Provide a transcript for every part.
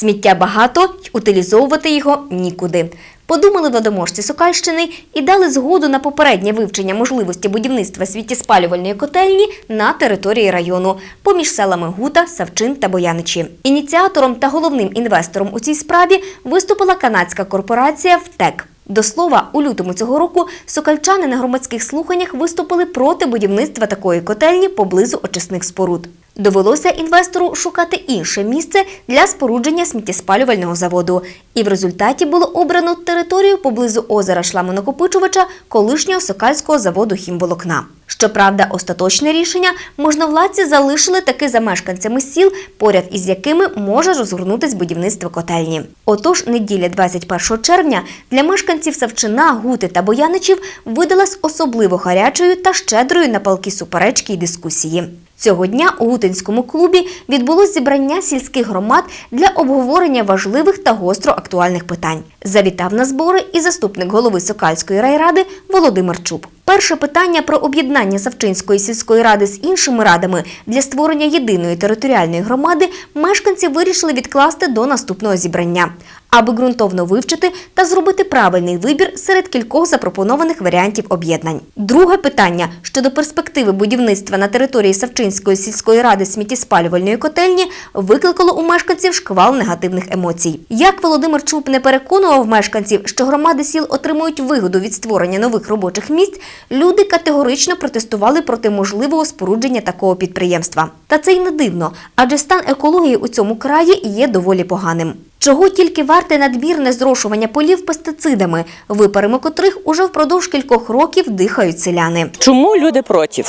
Сміття багато, й утилізовувати його нікуди. Подумали владоможці Сокальщини і дали згоду на попереднє вивчення можливості будівництва світтєспалювальної котельні на території району поміж селами Гута, Савчин та Бояничі. Ініціатором та головним інвестором у цій справі виступила канадська корпорація ВТЕК. До слова, у лютому цього року сокальчани на громадських слуханнях виступили проти будівництва такої котельні поблизу очисних споруд. Довелося інвестору шукати інше місце для спорудження сміттєспалювального заводу. І в результаті було обрано територію поблизу озера Шламонокопичувача колишнього сокальського заводу хімволокна. Щоправда, остаточне рішення можновладці залишили таки за мешканцями сіл, поряд із якими може розгорнутись будівництво котельні. Отож, неділя 21 червня для мешканців Савчина, Гути та Бояничів видалась особливо гарячою та щедрою на палки суперечки й дискусії. Цього дня у Гутинському клубі відбулось зібрання сільських громад для обговорення важливих та гостро актуальних питань. Завітав на збори і заступник голови Сокальської райради Володимир Чуб. Перше питання про об'єднання Савчинської сільської ради з іншими радами для створення єдиної територіальної громади мешканці вирішили відкласти до наступного зібрання, аби ґрунтовно вивчити та зробити правильний вибір серед кількох запропонованих варіантів об'єднань. Друге питання щодо перспективи будівництва на території Савчинської сільської ради сміттєспалювальної котельні викликало у мешканців шквал негативних емоцій. Як Володимир Чуб не переконував мешканців, що громади сіл отримують вигоду від створення нових робочих місць, люди категорично протестували проти можливого спорудження такого підприємства. Та це й не дивно, адже стан екології у цьому краї є доволі поганим. Чого тільки варте надмірне зрошування полів пестицидами, випарами котрих уже впродовж кількох років дихають селяни. Чому люди проти?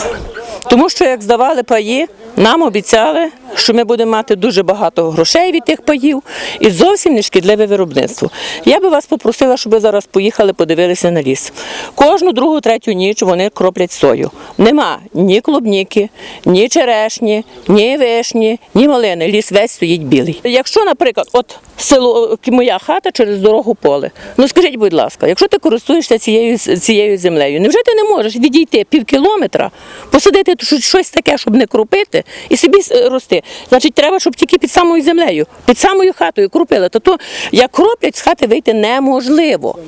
Тому що як здавали паї, нам обіцяли, що ми будемо мати дуже багато грошей від тих паїв і зовсім не шкідливе виробництво. Я би вас попросила, щоб ви зараз поїхали, подивилися на ліс. Кожну другу, третю ніч вони кроплять сою. Нема ні клубніки, ні черешні, ні вишні, ні малини. Ліс весь стоїть білий. Якщо, наприклад, от село моя хата через дорогу поле. Ну скажіть, будь ласка, якщо ти користуєшся цією цією землею, невже ти не можеш відійти пів кілометра, посадити щось- таке, щоб не крупити, і собі рости? Значить, треба, щоб тільки під самою землею, під самою хатою крупили. То то як кроплять з хати вийти неможливо.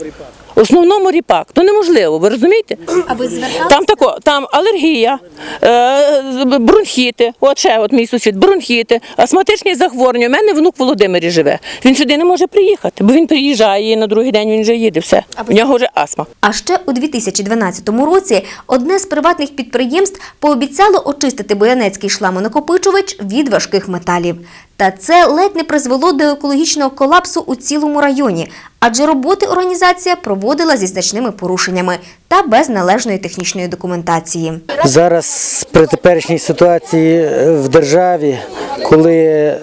Основному ріпак, то неможливо, ви розумієте? А ви зверталися? Там тако, там алергія, е, бронхіти, от ще от мій сусід, бронхіти, астматичні захворювання. У мене внук в Володимирі живе. Він сюди не може приїхати, бо він приїжджає і на другий день він вже їде. Все. У нього вже астма. А ще у 2012 році одне з приватних підприємств пообіцяло очистити Боянецький шламонакопичувач від важких металів. Та це ледь не призвело до екологічного колапсу у цілому районі, адже роботи організація проводила зі значними порушеннями та без належної технічної документації. Зараз при теперішній ситуації е, в державі, коли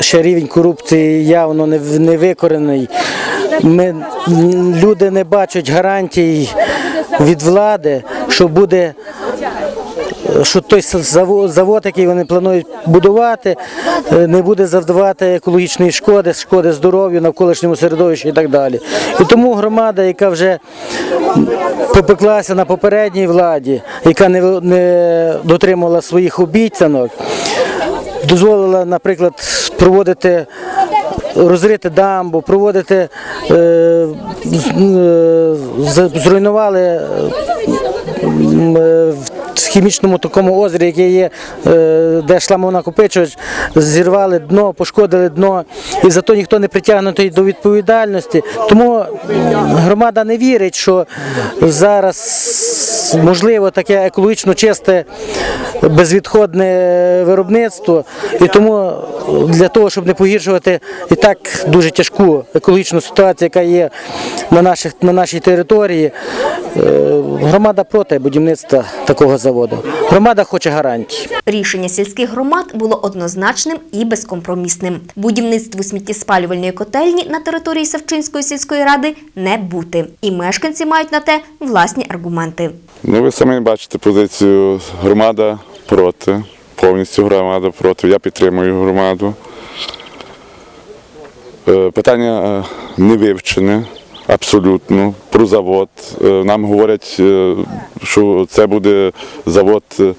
ще рівень корупції явно не, викорений, ми, люди не бачать гарантій від влади, що буде. Що той завод, який вони планують будувати, е, не буде завдавати екологічної шкоди, шкоди здоров'ю, навколишньому середовищу і так далі. І тому громада, яка вже попеклася на попередній владі, яка не, не дотримувала своїх обіцянок, дозволила, наприклад, проводити. Розрити дамбу, проводити, е, е, зруйнували хімічному такому озері, яке є, е, де шламов накопичувач, зірвали дно, пошкодили дно, і зато ніхто не притягнутий до відповідальності. Тому громада не вірить, що зараз можливо таке екологічно чисте безвідходне виробництво. І тому для того, щоб не погіршувати і так дуже тяжку екологічну ситуацію, яка є на, наших, на нашій території, е, громада проти будівництва такого заводу. Громада хоче гарантій. Рішення сільських громад було однозначним і безкомпромісним. Будівництву сміттєспалювальної котельні на території Савчинської сільської ради не бути. І мешканці мають на те власні аргументи. Ну, ви самі бачите позицію громада проти. Повністю громада проти. Я підтримую громаду. Е, Питання е, не вивчене абсолютно про завод. Е, Нам говорять, е, що це буде завод е,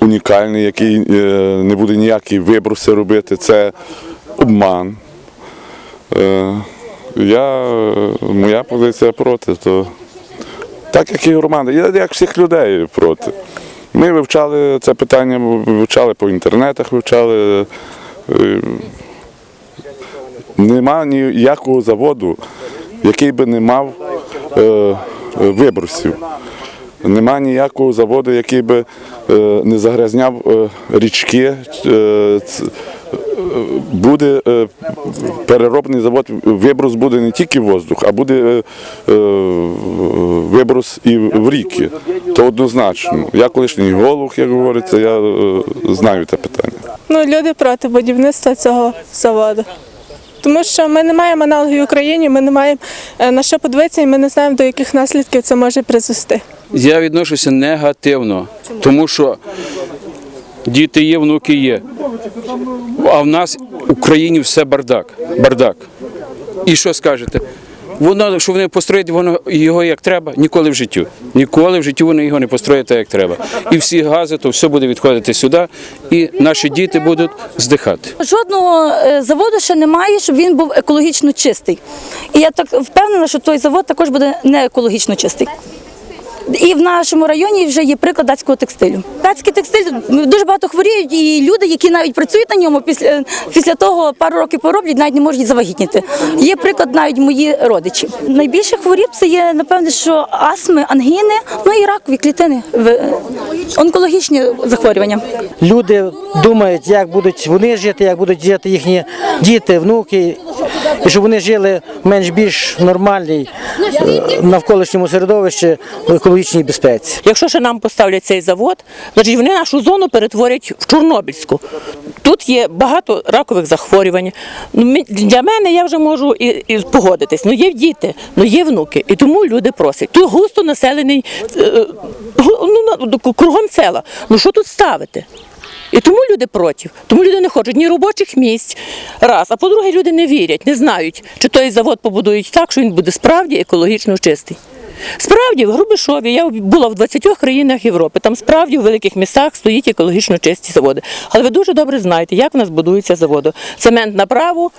унікальний, який не буде ніякі виброси робити. Це обман. Я, моя позиція проти, то так як і громада, як всіх людей проти. Ми вивчали це питання, вивчали по інтернетах, вивчали. Нема ніякого заводу, який би не мав е, е, вибросів. Нема ніякого заводу, який би е, не загрязняв е, річки. Буде переробний завод, виброс буде не тільки в воздух, а буде виброс і в ріки. То однозначно. Я колишній голух, як говориться, я знаю це питання. Ну, люди проти будівництва цього заводу. Тому що ми не маємо аналогів в Україні, ми не маємо е, на що подивитися, і ми не знаємо, до яких наслідків це може призвести. Я відношуся негативно, тому що діти є, внуки є. А в нас в Україні все бардак. Бардак. І що скажете? Воно, що вони построять воно його як треба, ніколи в житті. Ніколи в житті вони його не построять як треба. І всі гази, то все буде відходити сюди, і наші діти будуть здихати. Жодного е, заводу ще немає, щоб він був екологічно чистий. І я так впевнена, що той завод також буде не екологічно чистий. І в нашому районі вже є приклад датського текстилю. Датський текстиль дуже багато хворіють, і люди, які навіть працюють на ньому, після, після того пару років пороблять, навіть не можуть завагітніти. Є приклад навіть мої родичі. Найбільше хворіб це є, напевне, що астми, ангіни, ну і ракові клітини, онкологічні захворювання. Люди думають, як будуть вони жити, як будуть жити їхні діти, внуки, і щоб вони жили менш-більш нормальній е, навколишньому середовищі в екологічній безпеці. Якщо ще нам поставлять цей завод, значить вони нашу зону перетворять в Чорнобильську. Тут є багато ракових захворювань. Ну, Для мене я вже можу і, і погодитись. Ну є діти, ну є внуки, і тому люди просять. Тут густо населений е, е, ну, кругом села. Ну що тут ставити? І тому люди проти, тому люди не хочуть ні робочих місць, раз. А по-друге, люди не вірять, не знають, чи той завод побудують так, що він буде справді екологічно чистий. Справді, в Грубишові я була в 20 країнах Європи. Там справді в великих містах стоїть екологічно чисті заводи. Але ви дуже добре знаєте, як в нас будується заводи. Цемент направо,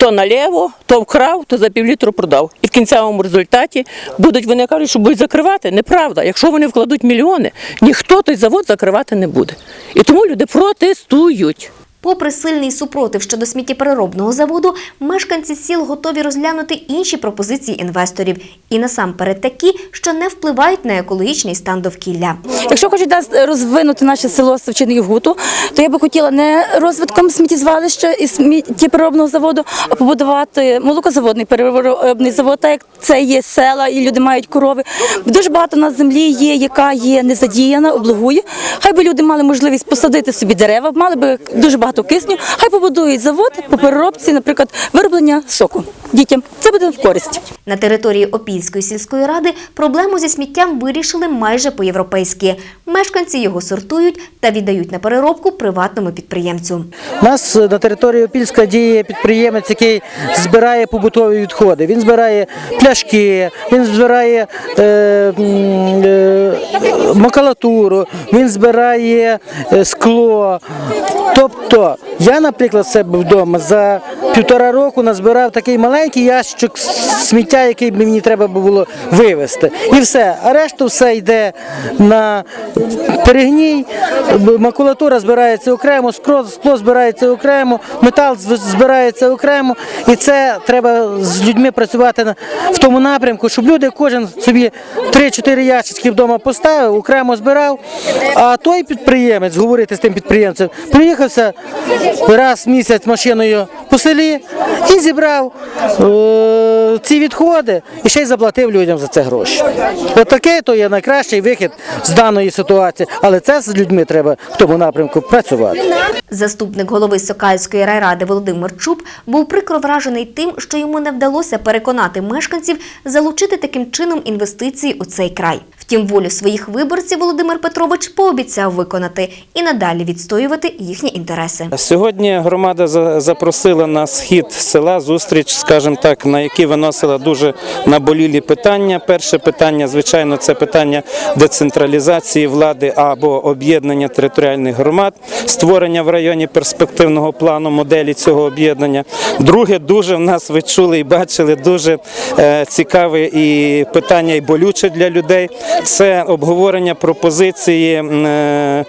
то наліво, то вкрав, то за півлітру продав. І в кінцевому результаті будуть вони кажуть, що будуть закривати. Неправда. Якщо вони вкладуть мільйони, ніхто той завод закривати не буде. І тому люди протестують. Попри сильний супротив щодо сміттєпереробного заводу, мешканці сіл готові розглянути інші пропозиції інвесторів і насамперед такі, що не впливають на екологічний стан довкілля. Якщо хочуть нас розвинути наше село Савчиний Гуту, то я би хотіла не розвитком сміттєзвалища і сміттєпереробного заводу, а побудувати молокозаводний переробний завод, так як це є села, і люди мають корови. Дуже багато на землі є, яка є незадіяна, облугує. Хай би люди мали можливість посадити собі дерева, мали би дуже багато кисню. Хай побудують завод по переробці, наприклад, вироблення соку дітям. Це буде в користь. На території Опільської сільської ради проблему зі сміттям вирішили майже по-європейськи. Мешканці його сортують та віддають на переробку приватному підприємцю. У нас на території Опільська діє підприємець, який збирає побутові відходи. Він збирає пляшки, він збирає е, е, макулатуру, він збирає е, скло. Тобто, я, наприклад, себе вдома за півтора року назбирав такий маленький ящик сміття, який мені треба було вивезти. І все. А решту все йде на перегній, макулатура збирається окремо, скло збирається окремо, метал збирається окремо. І це треба з людьми працювати в тому напрямку, щоб люди кожен собі 3-4 ящички вдома поставив, окремо збирав. А той підприємець, говорити з тим підприємцем, приїхався раз в місяць машиною по селі і зібрав е, ці відходи і ще й заплатив людям за це гроші. От таке то є найкращий вихід з даної ситуації, але це з людьми треба в тому напрямку працювати. Заступник голови Сокальської райради Володимир Чуб був прикро вражений тим, що йому не вдалося переконати мешканців залучити таким чином інвестиції у цей край. Втім, волю своїх виборців Володимир Петрович пообіцяв виконати і надалі відстоювати їхні інтереси. Сьогодні громада за- запросила на схід села зустріч, скажімо так, на якій виносила дуже наболілі питання. Перше питання, звичайно, це питання децентралізації влади або об'єднання територіальних громад, створення в районі перспективного плану моделі цього об'єднання. Друге, дуже в нас ви чули і бачили дуже е, цікаве і питання і болюче для людей. Це обговорення пропозиції е,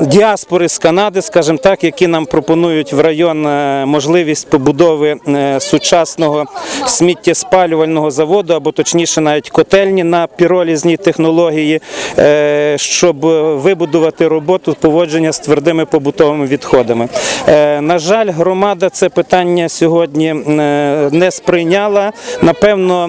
діаспори з Канади, скажімо так, які нам пропонують в район е, можливість побудови е, сучасного сміттєспалювального заводу, або точніше навіть котельні на піролізній технології, е, щоб вибудувати роботу поводження з твердими побутовими відходами. Е, На жаль, громада це питання сьогодні не сприйняла. Напевно,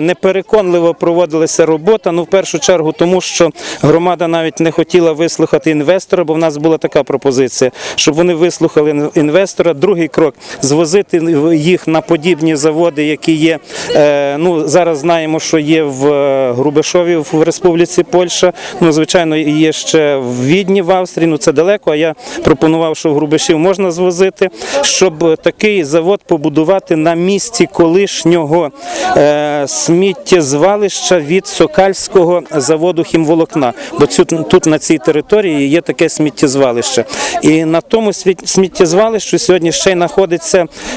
непереконливо проводилася робота. Ну, в першу чергу, тому що громада навіть не хотіла вислухати інвестора, бо в нас була така пропозиція, щоб вони вислухали інвестора. Другий крок звозити їх на подібні заводи, які є. е, Ну зараз знаємо, що є в е, Грубешові в Республіці Польща. Ну звичайно, є ще в Відні в Австрії. Ну це далеко. А я пропонував, що в Грубешів можна звозити, щоб такий завод побудувати на місці колишнього е, сміттєзвалища від Сокальського заводу хімволокна. Бо тут на цій території є таке сміттєзвалище. І на тому сміттєзвалищі сьогодні ще й знаходиться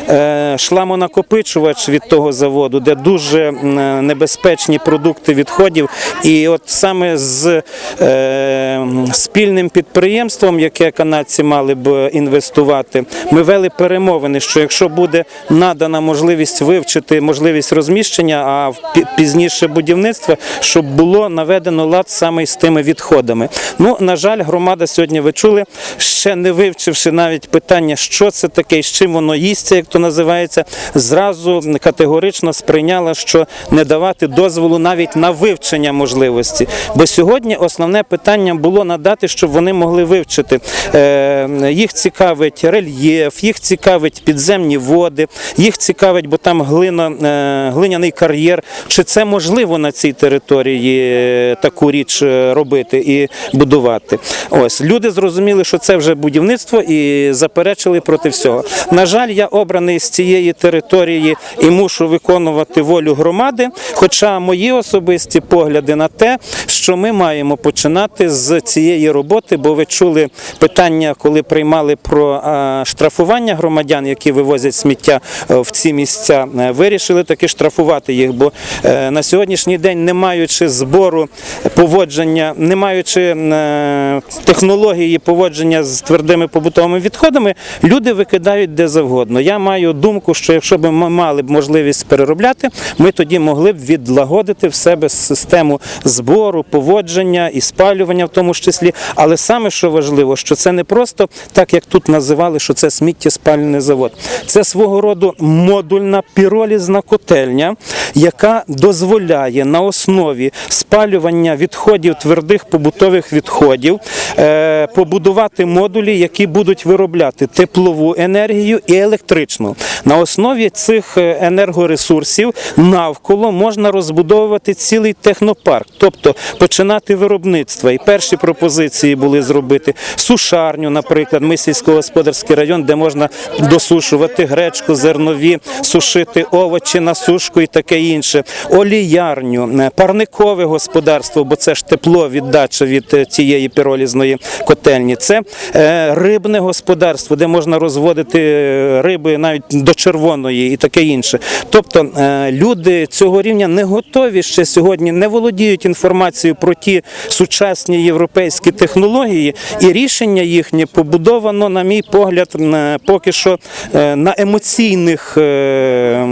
е, шламонакопичувач від того заводу, де дуже небезпечні продукти відходів. І от саме з е, спільним підприємством, яке канадці мали б інвестувати, ми вели перемовини, що якщо буде надана можливість вивчити можливість розміщення, а пізніше будівництва, щоб було наведено лад саме з тими відходами. Ну, на жаль, громада сьогодні ви чули, ще не вивчивши навіть питання, що це таке, і з чим воно їсться, як то називається, зразу категорично сприйняла, що не давати дозволу навіть на вивчення можливості. Бо сьогодні основне питання було надати, щоб вони могли вивчити. Е, Їх цікавить рельєф, їх цікавить підземні води, їх цікавить, бо там глина, е, глиняний кар'єр. Чи це можливо на цій території е, таку річ робити і будувати? Ось люди зрозуміли, що це вже будівництво і заперечили проти всього. На жаль, я обраний з цієї території і мушу виконувати волю громади. Хоча мої особисті погляди на те, що ми маємо починати з цієї роботи, бо ви чули питання, коли приймали про штрафування громадян, які вивозять сміття е, в ці місця, е, вирішили таки штрафувати їх. Бо е, на сьогоднішній день, не маючи збору поводження, не маючи технології поводження з твердими побутовими відходами, люди викидають де завгодно. Я маю думку, що якщо б ми мали б можливість переробляти, ми тоді могли б відлагодити в себе систему збору, поводження і спалювання, в тому ж числі. Але саме що важливо, що це не просто так, як тут називали, що це сміттєспальний завод. Це свого роду модульна піролізна котельня, яка дозволяє на основі спалювання відходів твердих побутових відходів е, побудувати модулі, які будуть виробляти теплову енергію і електричну. На основі цих е, енергоресурсів навколо можна розбудовувати цілий технопарк, тобто починати виробництво. І перші пропозиції були зробити сушарню, наприклад, ми сільськогосподарський район, де можна досушувати гречку, зернові, сушити овочі на сушку і таке інше, оліярню, е, парникове господарство, бо це ж тепло віддача від е, цієї піролізної котельні. Це е, рибне господарство, де можна розводити е, риби навіть до червоної і таке інше. Тобто е, люди цього рівня не готові ще сьогодні, не володіють інформацією про ті сучасні європейські технології, і рішення їхнє побудовано, на мій погляд, поки що е, на емоційних е,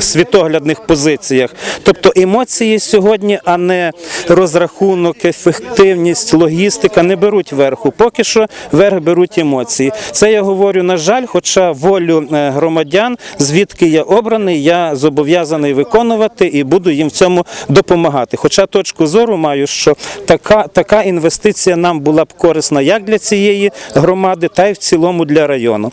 світоглядних позиціях. Тобто емоції сьогодні, а не розрахунок, ефективність, логістика не беруть верху. Поки що верх беруть емоції. Це я говорю, на жаль, хоча волю е, громадян, звідки я обраний, я зобов'язаний виконувати і буду їм в цьому допомагати. Хоча точку зору маю, що така, така інвестиція нам була б корисна як для цієї громади, та й в цілому для району.